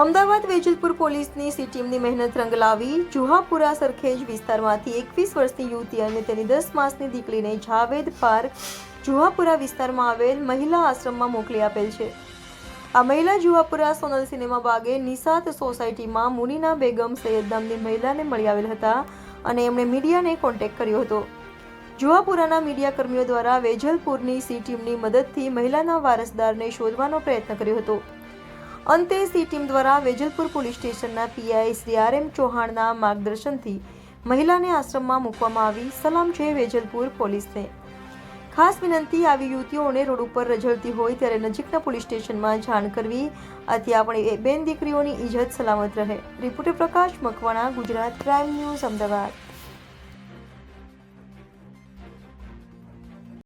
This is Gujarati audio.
અમદાવાદ વેજલપુર પોલીસની સી ટીમની મહેનત રંગ લાવી જુહાપુરા સરખેજ વિસ્તારમાંથી એકવીસ વર્ષની યુવતી અને તેની દસ માસની દીકરીને જાવેદ પાર્ક જુહાપુરા વિસ્તારમાં આવેલ મહિલા આશ્રમમાં મોકલી આપેલ છે. આ મહિલા જુહાપુરા સોનલ સિનેમા બાગે નિસાત સોસાયટીમાં મુનીના બેગમ સૈયદ નામની મહિલાને મળી આવેલ હતા અને એમણે મીડિયાને કોન્ટેક્ટ કર્યો હતો. જુહાપુરાના મીડિયા કર્મીઓ દ્વારા વેજલપુરની સી ટીમની મદદથી મહિલાના વારસદારને શોધવાનો પ્રયત્ન કર્યો હતો. અંતે સી ટીમ દ્વારા વેજલપુર પોલીસ સ્ટેશનના પીઆઈ શ્રી આર એમ ચૌહાણના માર્ગદર્શનથી મહિલાને આશ્રમમાં મૂકવામાં આવી. સલામ છે વેજલપુર પોલીસને ખાસ વિનંતી આવી યુવતીઓને રોડ ઉપર રઝળતી હોય ત્યારે નજીકના પોલીસ સ્ટેશનમાં જાણ કરવી. આથી આપણી બેન દીકરીઓની ઇજ્જત સલામત રહે. Reporter Prakash Makwana, Gujarat crime news, Ahmedabad.